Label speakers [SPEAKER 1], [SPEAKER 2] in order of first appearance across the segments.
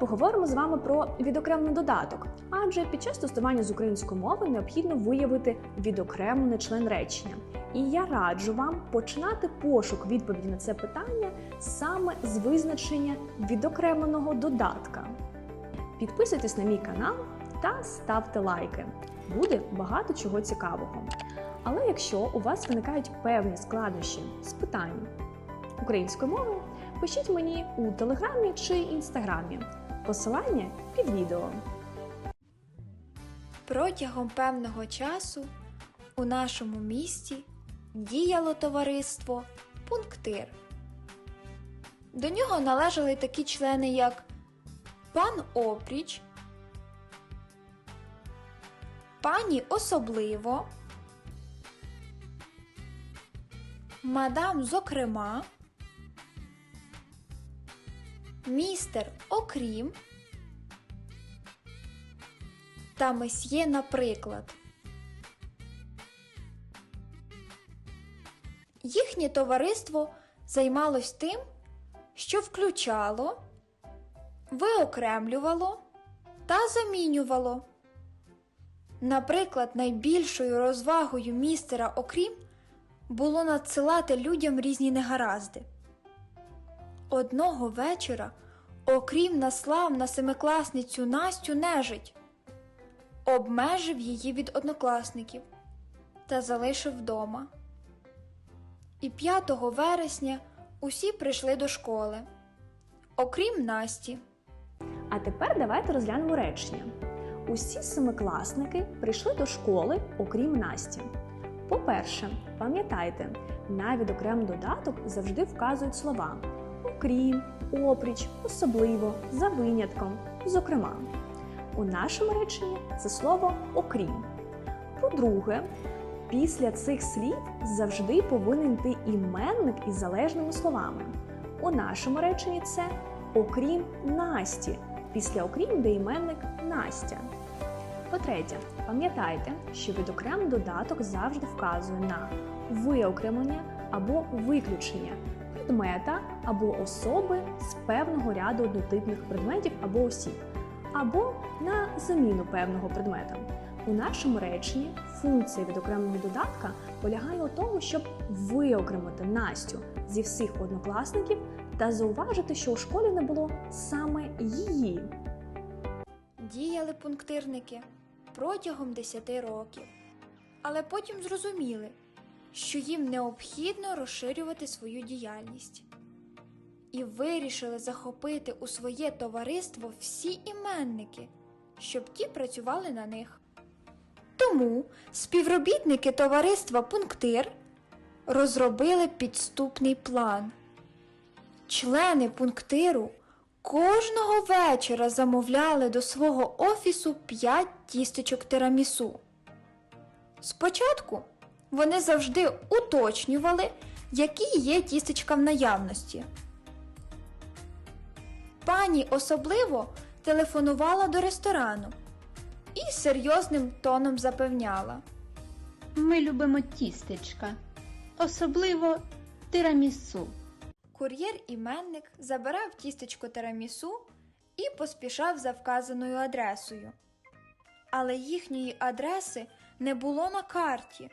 [SPEAKER 1] поговоримо з вами про відокремлений додаток, адже під час тестування з української мови необхідно виявити відокремлений член речення. І я раджу вам починати пошук відповіді на це питання саме з визначення відокремленого додатка. Підписуйтесь на мій канал та ставте лайки. Буде багато чого цікавого. Але якщо у вас виникають певні складнощі з питань української мови, пишіть мені у телеграмі чи інстаграмі. Посилання під відео.
[SPEAKER 2] Протягом певного часу у нашому місті діяло товариство Пунктир. До нього належали такі члени, як пан Опріч, пані Особливо, мадам Зокрема, містер Окрім та месьє, наприклад. Їхнє товариство займалось тим, що включало, виокремлювало та замінювало. Наприклад, найбільшою розвагою містера Окрім було надсилати людям різні негаразди. Одного вечора Окрім наслав на семикласницю Настю нежить, обмежив її від однокласників та залишив вдома. І 5 вересня усі прийшли до школи, окрім Насті.
[SPEAKER 1] А тепер давайте розглянемо речення. Усі семикласники прийшли до школи, окрім Насті. По-перше, пам'ятайте, на відокремий додаток завжди вказують слова окрім, опріч, особливо, за винятком, зокрема. У нашому реченні це слово окрім. По-друге, після цих слів завжди повинен йти іменник із залежними словами. У нашому реченні це окрім Насті. Після окрім йде іменник Настя. По-третє, пам'ятайте, що відокремий додаток завжди вказує на виокремлення або виключення предмета або особи з певного ряду однотипних предметів або осіб, або на заміну певного предмета. У нашому реченні функція відокремлення додатка полягає у тому, щоб виокремити Настю зі всіх однокласників та зауважити, що у школі не було саме її.
[SPEAKER 2] Діяли пунктирники протягом 10 років, але потім зрозуміли, що їм необхідно розширювати свою діяльність. І вирішили захопити у своє товариство всі іменники, щоб ті працювали на них. Тому співробітники товариства Пунктир розробили підступний план. Члени пунктиру кожного вечора замовляли до свого офісу 5 тістечок тирамісу. Спочатку вони завжди уточнювали, які є тістечка в наявності. Пані особливо телефонувала до ресторану і серйозним тоном запевняла.
[SPEAKER 3] Ми любимо тістечка, особливо тирамісу.
[SPEAKER 2] Кур'єр-іменник забирав тістечко тирамісу і поспішав за вказаною адресою. Але їхньої адреси не було на карті.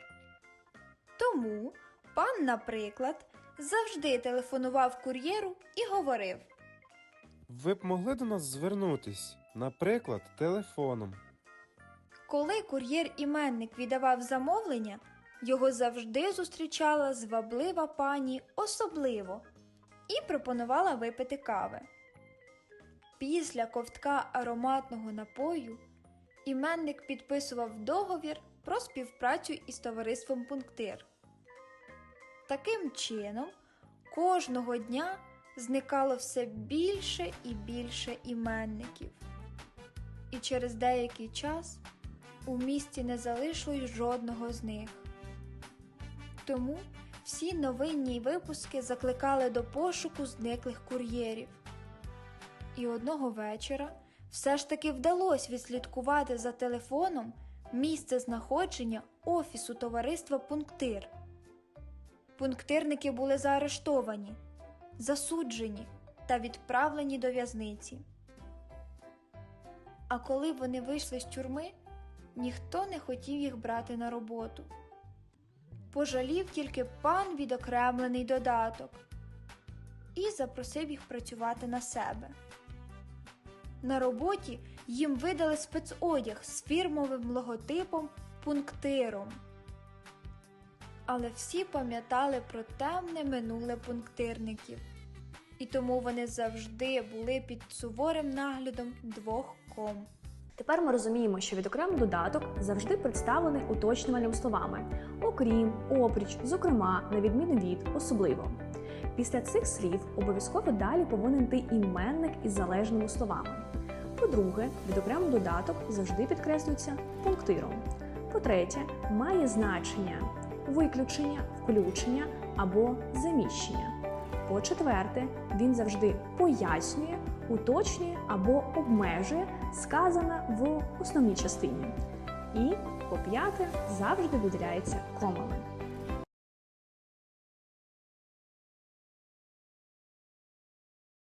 [SPEAKER 2] Тому пан, наприклад, завжди телефонував кур'єру і говорив.
[SPEAKER 4] Ви б могли до нас звернутись, наприклад, телефоном.
[SPEAKER 2] Коли кур'єр-іменник віддавав замовлення, його завжди зустрічала зваблива пані особливо і пропонувала випити кави. Після ковтка ароматного напою іменник підписував договір про співпрацю із товариством Пунктир. Таким чином, кожного дня зникало все більше і більше іменників. І через деякий час у місті не залишилось жодного з них. Тому всі новинні випуски закликали до пошуку зниклих кур'єрів. І одного вечора все ж таки вдалося відслідкувати за телефоном місце знаходження офісу товариства Пунктир. Пунктирники були заарештовані, засуджені та відправлені до в'язниці. А коли вони вийшли з тюрми, ніхто не хотів їх брати на роботу. Пожалів тільки пан відокремлений додаток і запросив їх працювати на себе. На роботі їм видали спецодяг з фірмовим логотипом пунктиром. Але всі пам'ятали про темне минуле пунктирників, і тому вони завжди були під суворим наглядом двох ком.
[SPEAKER 1] Тепер ми розуміємо, що відокремий додаток завжди представлений уточнювальними словами: окрім, опріч, зокрема, на відміну від, особливо. Після цих слів обов'язково далі повинен йти іменник із залежними словами. По-друге, відокремий додаток завжди підкреслюється пунктиром. По-третє, має значення виключення, включення або заміщення. По-четверте, він завжди пояснює, уточнює або обмежує сказане в основній частині. І по-п'яте, завжди виділяється комами.